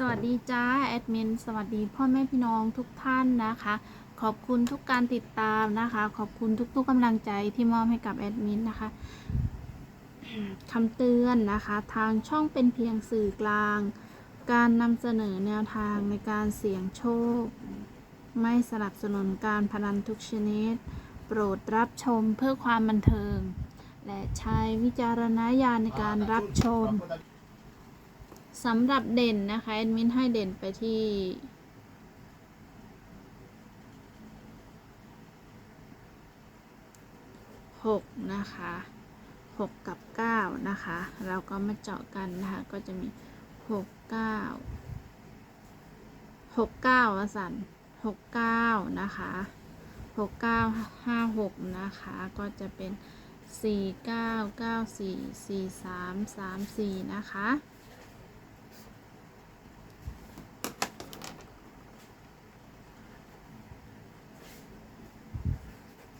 สวัสดีจ้าแอดมินสวัสดีพ่อแม่พี่น้องทุกท่านนะคะ ขอบคุณทุกการติดตามนะคะ ขอบคุณทุกๆกำลังใจที่มอบให้กับแอดมินนะคะคำเตือนนะคะ ทางช่องเป็นเพียงสื่อกลาง การนำเสนอแนวทางในการเสี่ยงโชค ไม่สนับสนุนการพนันทุกชนิด โปรดรับชมเพื่อความบันเทิง และใช้วิจารณญาณในการรับชม สำหรับเด่นนะคะแอดมินให้เด่นไปที่หกนะคะหกกับเก้านะคะ เราก็มาเจาะกันนะคะ ก็จะมีหกเก้าหกเก้าวสันหกเก้านะคะหกเก้าห้าหกนะคะ ก็จะเป็นสี่เก้าเก้าสี่สี่สามสามสี่นะคะ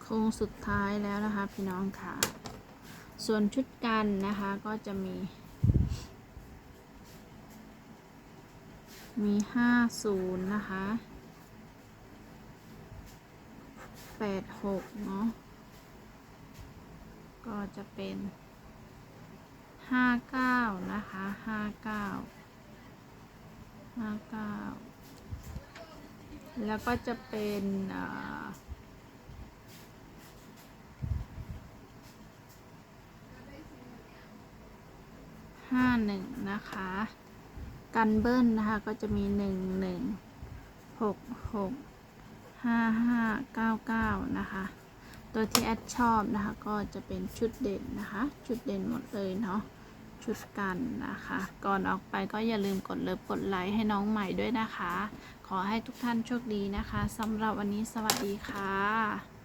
โค้งสุดท้ายแล้วนะคะ พี่น้องค่ะ ส่วนชุดกันนะคะก็จะมี มีห้าศูนย์นะคะแปดหกเนาะก็จะเป็นห้าเก้านะคะห้าเก้าห้าเก้าแล้วก็จะเป็นอ่า ห้าหนึ่งนะคะ กันเบิ้ลนะคะก็จะมีหนึ่งหนึ่งหกหกห้าห้าเก้าเก้านะคะ ตัวที่แอดชอบนะคะก็จะเป็นชุดเด่นนะคะ ชุดเด่นหมดเลยเนาะชุดกันนะคะ ก่อนออกไปก็อย่าลืมกดเลิฟกดไลค์ให้น้องใหม่ด้วยนะคะ ขอให้ทุกท่านโชคดีนะคะสำหรับวันนี้สวัสดีค่ะ